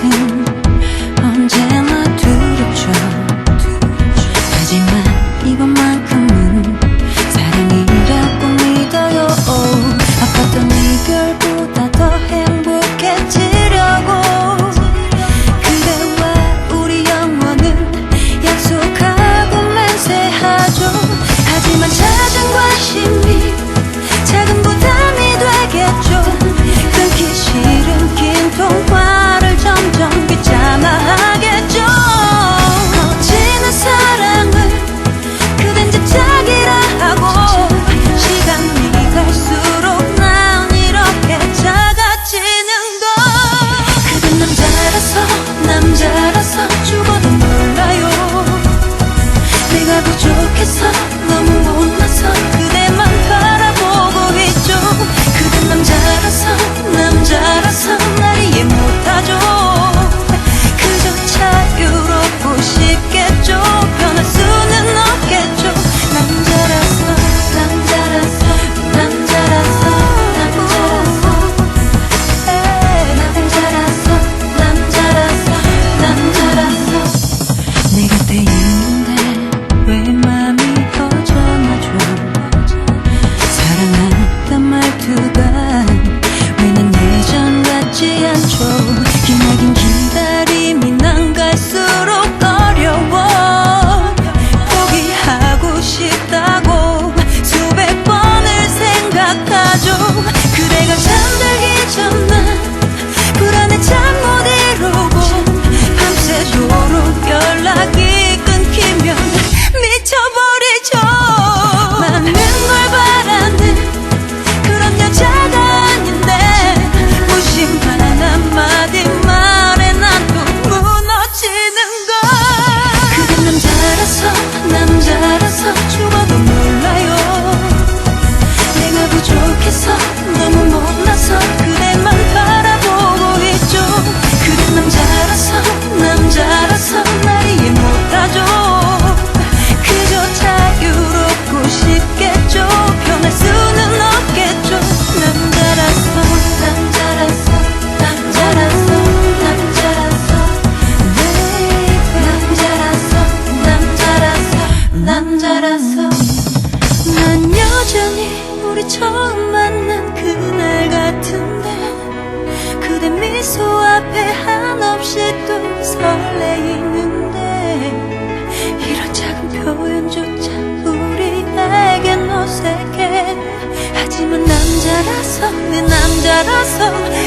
heaven 남자라서 남자라서 좋아. 처음 만난 그날 같은데 그대 미소 앞에 한없이 또 설레이는데 이런 작은 표현조차 우리에겐 어색해. 하지만 남자라서 내 남자라서